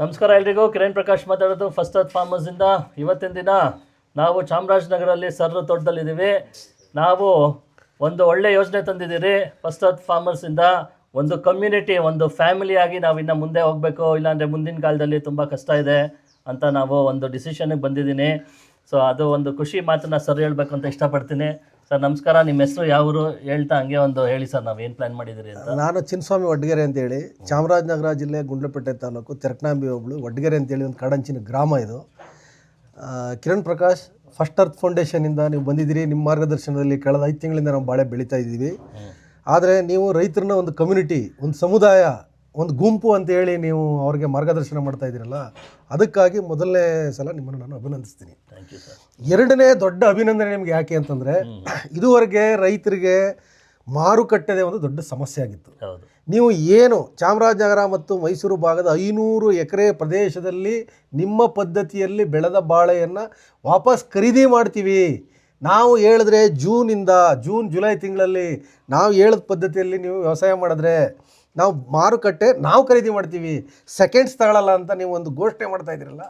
ನಮಸ್ಕಾರ ಎಲ್ರಿಗೂ. ಕಿರಣ್ ಪ್ರಕಾಶ್ ಮಾತಾಡೋದು ಫಸ್ಟ್ ಅರ್ತ್ ಫಾರ್ಮರ್ಸಿಂದ ಇವತ್ತಿನ ದಿನ ನಾವು ಚಾಮರಾಜನಗರಲ್ಲಿ ಸರ್ ತೋಟದಲ್ಲಿದ್ದೀವಿ. ನಾವು ಒಂದು ಒಳ್ಳೆ ಯೋಜನೆ ತಂದಿದ್ದೀರಿ. ಫಸ್ಟ್ ಅರ್ತ್ ಫಾರ್ಮರ್ಸಿಂದ ಒಂದು ಕಮ್ಯುನಿಟಿ, ಒಂದು ಫ್ಯಾಮಿಲಿಯಾಗಿ ನಾವು ಇನ್ನು ಮುಂದೆ ಹೋಗಬೇಕು. ಇಲ್ಲಾಂದರೆ ಮುಂದಿನ ಕಾಲದಲ್ಲಿ ತುಂಬ ಕಷ್ಟ ಇದೆ ಅಂತ ನಾವು ಒಂದು ಡಿಸಿಷನಿಗೆ ಬಂದಿದ್ದೀನಿ. ಸೊ ಅದು ಒಂದು ಖುಷಿ ಮಾತನ್ನು ಸರ್ ಹೇಳಬೇಕು ಅಂತ ಇಷ್ಟಪಡ್ತೀನಿ. ಸರ್ ನಮಸ್ಕಾರ. ನಿಮ್ಮ ಹೆಸರು ಯಾವರು ಹೇಳ್ತಾ ಹಂಗೆ ಒಂದು ಹೇಳಿ ಸರ್ ನಾವು ಏನು ಪ್ಲಾನ್ ಮಾಡಿದ್ದೀರಿ ಅಂತ. ನಾನು ಚಿನ್ನಸ್ವಾಮಿ ವಡ್ಗೆರೆ ಅಂತೇಳಿ ಚಾಮರಾಜನಗರ ಜಿಲ್ಲೆ ಗುಂಡ್ಲಪೇಟೆ ತಾಲೂಕು ತೆರಕನಾಂಬಿ ಹೋಬಳು ವಡ್ಗೆರೆ ಅಂತೇಳಿ ಒಂದು ಕಾಡಂಚಿನ ಗ್ರಾಮ ಇದು. ಆ, ಕಿರಣ್ ಪ್ರಕಾಶ್ ಫಸ್ಟ್ ಅರ್ತ್ ಫೌಂಡೇಶನಿಂದ ನೀವು ಬಂದಿದ್ದೀರಿ. ನಿಮ್ಮ ಮಾರ್ಗದರ್ಶನದಲ್ಲಿ ಕಳೆದ ಐದು ತಿಂಗಳಿಂದ ನಾವು ಬಾಳೆ ಬೆಳೀತಾ ಇದ್ದೀವಿ. ಆದರೆ ನೀವು ರೈತರನ್ನ ಒಂದು ಕಮ್ಯುನಿಟಿ ಒಂದು ಸಮುದಾಯ ಒಂದು ಗುಂಪು ಅಂತ ಹೇಳಿ ನೀವು ಅವ್ರಿಗೆ ಮಾರ್ಗದರ್ಶನ ಮಾಡ್ತಾ ಇದ್ದೀರಲ್ಲ ಅದಕ್ಕಾಗಿ ಮೊದಲನೇ ಸಲ ನಿಮ್ಮನ್ನು ನಾನು ಅಭಿನಂದಿಸ್ತೀನಿ. ಥ್ಯಾಂಕ್ ಯು ಸರ್ ಎರಡನೇ ದೊಡ್ಡ ಅಭಿನಂದನೆ ನಿಮ್ಗೆ ಯಾಕೆ ಅಂತಂದರೆ ಇದುವರೆಗೆ ರೈತರಿಗೆ ಮಾರುಕಟ್ಟೆದೇ ಒಂದು ದೊಡ್ಡ ಸಮಸ್ಯೆ ಆಗಿತ್ತು. ಹೌದು. ನೀವು ಏನು ಚಾಮರಾಜನಗರ ಮತ್ತು ಮೈಸೂರು ಭಾಗದ ಐನೂರು ಎಕರೆ ಪ್ರದೇಶದಲ್ಲಿ ನಿಮ್ಮ ಪದ್ಧತಿಯಲ್ಲಿ ಬೆಳೆದ ಬಾಳೆಯನ್ನು ವಾಪಸ್ ಖರೀದಿ ಮಾಡ್ತೀವಿ. ನಾವು ಹೇಳಿದ್ರೆ ಜೂನಿಂದ ಜೂನ್ ಜುಲೈ ತಿಂಗಳಲ್ಲಿ ನಾವು ಹೇಳಿದ ಪದ್ಧತಿಯಲ್ಲಿ ನೀವು ವ್ಯವಸಾಯ ಮಾಡಿದ್ರೆ ನಾವು ಮಾರುಕಟ್ಟೆ ನಾವು ಖರೀದಿ ಮಾಡ್ತೀವಿ. ಸೆಕೆಂಡ್ಸ್ ತಗೊಳ್ಳಲ್ಲ ಅಂತ ನೀವು ಒಂದು ಘೋಷಣೆ ಮಾಡ್ತಾ ಇದ್ದೀರಲ್ಲ?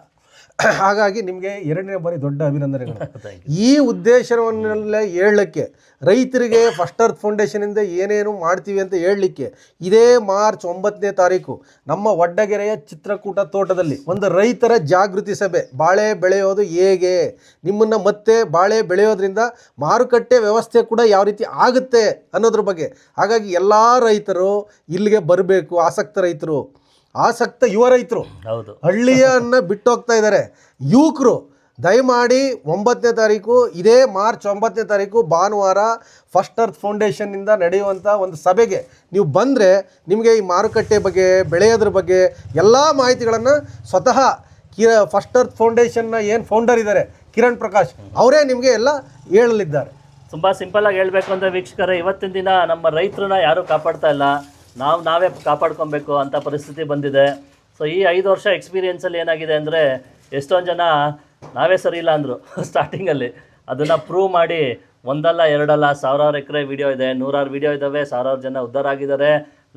ಹಾಗಾಗಿ ನಿಮಗೆ ಎರಡನೇ ಬಾರಿ ದೊಡ್ಡ ಅಭಿನಂದನೆಗಳು. ಈ ಉದ್ದೇಶವನ್ನೆಲ್ಲ ಹೇಳಲಿಕ್ಕೆ ರೈತರಿಗೆ ಫಸ್ಟ್ ಅರ್ತ್ ಫೌಂಡೇಶನಿಂದ ಏನೇನು ಮಾಡ್ತೀವಿ ಅಂತ ಹೇಳಲಿಕ್ಕೆ ಇದೇ ಮಾರ್ಚ್ ಒಂಬತ್ತನೇ ತಾರೀಕು ನಮ್ಮ ವಡ್ಡಗೆರೆಯ ಚಿತ್ರಕೂಟ ತೋಟದಲ್ಲಿ ಒಂದು ರೈತರ ಜಾಗೃತಿ ಸಭೆ ಬಾಳೆ ಬೆಳೆಯೋದು ಹೇಗೆ? ನಿಮ್ಮನ್ನು ಮತ್ತೆ ಬಾಳೆ ಬೆಳೆಯೋದ್ರಿಂದ ಮಾರುಕಟ್ಟೆ ವ್ಯವಸ್ಥೆ ಕೂಡ ಯಾವ ರೀತಿ ಆಗುತ್ತೆ ಅನ್ನೋದ್ರ ಬಗ್ಗೆ. ಹಾಗಾಗಿ ಎಲ್ಲ ರೈತರು ಇಲ್ಲಿಗೆ ಬರಬೇಕು ಆಸಕ್ತ ರೈತರು. ಆಸಕ್ತ ಯುವ ರೈತರು ಹೌದು. ಹಳ್ಳಿಯನ್ನ ಬಿಟ್ಟೋಗ್ತಾ ಇದ್ದಾರೆ. ಯುವಕರು ದಯಮಾಡಿ ಒಂಬತ್ತನೇ ತಾರೀಕು ಇದೇ ಮಾರ್ಚ್ ಒಂಬತ್ತನೇ ತಾರೀಕು ಭಾನುವಾರ ಫಸ್ಟ್ ಅರ್ತ್ ಫೌಂಡೇಶನ್ನಿಂದ ನಡೆಯುವಂಥ ಒಂದು ಸಭೆಗೆ ನೀವು ಬಂದರೆ ನಿಮಗೆ ಈ ಮಾರುಕಟ್ಟೆ ಬಗ್ಗೆ ಬೆಳೆಯೋದ್ರ ಬಗ್ಗೆ ಎಲ್ಲ ಮಾಹಿತಿಗಳನ್ನು ಸ್ವತಃ ಕಿರ ಫಸ್ಟ್ ಅರ್ತ್ ಫೌಂಡೇಶನ್ನ ಏನು ಫೌಂಡರ್ ಇದ್ದಾರೆ ಕಿರಣ್ ಪ್ರಕಾಶ್ ಅವರೇ ನಿಮಗೆ ಎಲ್ಲ ಹೇಳಲಿದ್ದಾರೆ. ತುಂಬ ಸಿಂಪಲ್ ಆಗಿ ಹೇಳಬೇಕು ಅಂದರೆ ವೀಕ್ಷಕರೇ ಇವತ್ತಿನ ದಿನ ನಮ್ಮ ರೈತರನ್ನ ಯಾರೂ ಕಾಪಾಡ್ತಾ ಇಲ್ಲ. ನಾವು ನಾವೇ ಕಾಪಾಡ್ಕೊಬೇಕು ಅಂತ ಪರಿಸ್ಥಿತಿ ಬಂದಿದೆ. ಸೊ ಈ ಐದು ವರ್ಷ ಎಕ್ಸ್ಪೀರಿಯೆನ್ಸಲ್ಲಿ ಏನಾಗಿದೆ ಅಂದರೆ ಎಷ್ಟೊಂದು ಜನ ನಾವೇ ಸರಿ ಇಲ್ಲ ಅಂದರು ಸ್ಟಾರ್ಟಿಂಗಲ್ಲಿ ಅದನ್ನು ಪ್ರೂವ್ ಮಾಡಿ ಒಂದಲ್ಲ ಎರಡಲ್ಲ ಸಾವಿರಾರು ಎಕರೆ ವಿಡಿಯೋ ಇದೆ ನೂರಾರು ವಿಡಿಯೋ ಇದ್ದಾವೆ ಸಾವಿರಾರು ಜನ ಉದ್ಧಾರ ಆಗಿದ್ದಾರೆ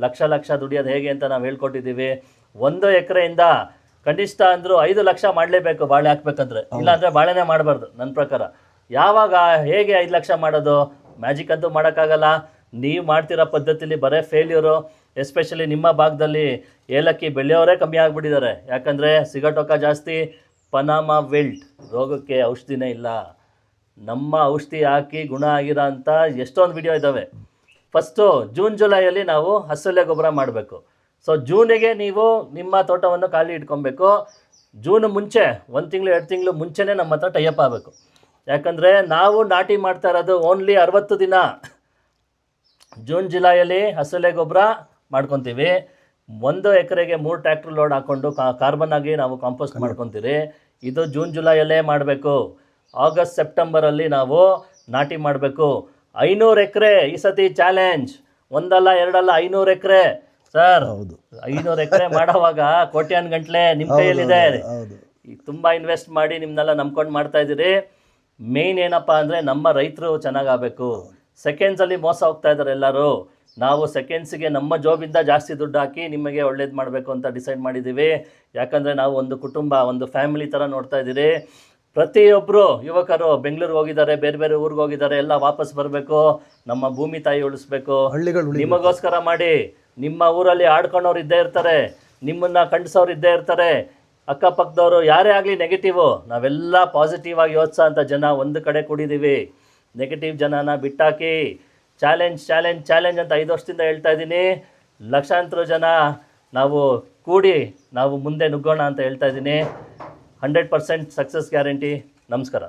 ಲಕ್ಷ ಲಕ್ಷ ದುಡಿಯೋದು ಹೇಗೆ ಅಂತ ನಾವು ಹೇಳ್ಕೊಟ್ಟಿದ್ದೀವಿ. ಒಂದು ಎಕರೆಯಿಂದ ಕನಿಷ್ಠ ಅಂದರೂ ಐದು ಲಕ್ಷ ಮಾಡಲೇಬೇಕು ಬಾಳೆ ಹಾಕ್ಬೇಕಂದ್ರೆ. ಇಲ್ಲಾಂದರೆ ಬಾಳೆನೇ ಮಾಡಬಾರ್ದು ನನ್ನ ಪ್ರಕಾರ. ಯಾವಾಗ ಹೇಗೆ ಐದು ಲಕ್ಷ ಮಾಡೋದು? ಮ್ಯಾಜಿಕ್ ಅಂತೂ ಮಾಡೋಕ್ಕಾಗಲ್ಲ. ನೀವು ಮಾಡ್ತಿರೋ ಪದ್ಧತಿಲಿ ಬರೇ ಫೇಲ್ಯೂರು ಎಸ್ಪೆಷಲಿ ನಿಮ್ಮ ಭಾಗದಲ್ಲಿ ಏಲಕ್ಕಿ ಬೆಳೆಯೋರೇ ಕಮ್ಮಿ ಆಗಿಬಿಟ್ಟಿದ್ದಾರೆ. ಯಾಕಂದರೆ ಸಿಗಟೋಕ ಜಾಸ್ತಿ, ಪನಾಮ ವಿಲ್ಟ್ ರೋಗಕ್ಕೆ ಔಷಧಿನೇ ಇಲ್ಲ. ನಮ್ಮ ಔಷಧಿ ಹಾಕಿ ಗುಣ ಆಗಿರೋ ಅಂಥ ಎಷ್ಟೊಂದು ವಿಡಿಯೋ ಇದ್ದಾವೆ ಫಸ್ಟು ಜೂನ್ ಜುಲೈಯಲ್ಲಿ ನಾವು ಹಸಲೆ ಗೊಬ್ಬರ ಮಾಡಬೇಕು. ಸೊ ಜೂನಿಗೆ ನೀವು ನಿಮ್ಮ ತೋಟವನ್ನು ಖಾಲಿ ಇಟ್ಕೊಬೇಕು. ಜೂನ್ ಮುಂಚೆ, ಒಂದು ತಿಂಗಳು, ಎರಡು ತಿಂಗಳು ಮುಂಚೆನೇ ನಮ್ಮ ಹತ್ರ ಟೈಅಪ್ ಆಗಬೇಕು. ಯಾಕಂದರೆ ನಾವು ನಾಟಿ ಮಾಡ್ತಾ ಇರೋದು ಓನ್ಲಿ ಅರವತ್ತು ದಿನ. ಜೂನ್ ಜುಲೈಯಲ್ಲಿ ಹಸುಲೆ ಗೊಬ್ಬರ ಮಾಡ್ಕೊತೀವಿ. ಒಂದು ಎಕರೆಗೆ ಮೂರು ಟ್ರ್ಯಾಕ್ಟರ್ ಲೋಡ್ ಹಾಕ್ಕೊಂಡು ಕಾರ್ಬನ್ ಆಗಿ ನಾವು ಕಾಂಪೋಸ್ಟ್ ಮಾಡ್ಕೊತೀರಿ. ಇದು ಜೂನ್ ಜುಲೈಯಲ್ಲೇ ಮಾಡಬೇಕು. ಆಗಸ್ಟ್ ಸೆಪ್ಟೆಂಬರಲ್ಲಿ ನಾವು ನಾಟಿ ಮಾಡಬೇಕು. ಐನೂರು ಎಕರೆ ಈ ಸತಿ ಚಾಲೆಂಜ್ ಒಂದಲ್ಲ ಎರಡಲ್ಲ ಐನೂರು ಎಕರೆ. ಸರ್ ಹೌದು. ಐನೂರು ಎಕರೆ ಮಾಡೋವಾಗ ಕೋಟ್ಯಾನ್ ಗಂಟ್ಲೆ ನಿಮ್ಮ ಕೈಯಲ್ಲಿದೆ. ತುಂಬ ಇನ್ವೆಸ್ಟ್ ಮಾಡಿ ನಿಮ್ಮನ್ನೆಲ್ಲ ನಂಬ್ಕೊಂಡು ಮಾಡ್ತಾ ಇದ್ದೀರಿ. ಮೇಯ್ನ್ ಏನಪ್ಪ ಅಂದರೆ ನಮ್ಮ ರೈತರು ಚೆನ್ನಾಗಾಗಬೇಕು ಸೆಕೆಂಡ್ಸಲ್ಲಿ ಮೋಸ ಹೋಗ್ತಾ ಇದ್ದಾರೆ ಎಲ್ಲರೂ. ನಾವು ಸೆಕೆಂಡ್ಸಿಗೆ ನಮ್ಮ ಜಾಬಿಂದ ಜಾಸ್ತಿ ದುಡ್ಡು ಹಾಕಿ ನಿಮಗೆ ಒಳ್ಳೇದು ಮಾಡಬೇಕು ಅಂತ ಡಿಸೈಡ್ ಮಾಡಿದ್ದೀವಿ. ಯಾಕಂದರೆ ನಾವು ಒಂದು ಕುಟುಂಬ ಒಂದು ಫ್ಯಾಮಿಲಿ ಥರ ನೋಡ್ತಾ ಇದ್ದೀರಿ. ಪ್ರತಿಯೊಬ್ಬರು ಯುವಕರು ಬೆಂಗಳೂರಿಗೆ ಹೋಗಿದ್ದಾರೆ ಬೇರೆ ಬೇರೆ ಊರಿಗೆ ಹೋಗಿದ್ದಾರೆ ಎಲ್ಲ ವಾಪಸ್ ಬರಬೇಕು ನಮ್ಮ ಭೂಮಿ ತಾಯಿ ಉಳಿಸ್ಬೇಕು. ಹಳ್ಳಿಗಳು ನಿಮಗೋಸ್ಕರ ಮಾಡಿ ನಿಮ್ಮ ಊರಲ್ಲಿ ಆಡ್ಕೊಂಡವ್ರು ಇದ್ದೇ ಇರ್ತಾರೆ ನಿಮ್ಮನ್ನು ಖಂಡಿಸೋರು ಇದ್ದೇ ಇರ್ತಾರೆ. ಅಕ್ಕಪಕ್ಕದವರು ಯಾರೇ ಆಗಲಿ ನೆಗೆಟಿವು ನಾವೆಲ್ಲ ಪಾಸಿಟಿವ್ ಆಗಿ ಯೋಚಿಸೋ ಅಂತ ಜನ ಒಂದು ಕಡೆ ಕೂಡಿದ್ದೀವಿ. ನೆಗೆಟಿವ್ ಜನನ ಬಿಟ್ಟಾಕಿ. ಚಾಲೆಂಜ್ ಚಾಲೆಂಜ್ ಚಾಲೆಂಜ್ ಅಂತ ಐದು ವರ್ಷದಿಂದ ಹೇಳ್ತಾ ಇದ್ದೀನಿ. ಲಕ್ಷಾಂತರ ಜನ ನಾವು ಕೂಡಿ ನಾವು ಮುಂದೆ ನುಗ್ಗೋಣ ಅಂತ ಹೇಳ್ತಾ ಇದ್ದೀನಿ. ಹಂಡ್ರೆಡ್ ಪರ್ಸೆಂಟ್ ಸಕ್ಸಸ್ ಗ್ಯಾರಂಟಿ ನಮಸ್ಕಾರ.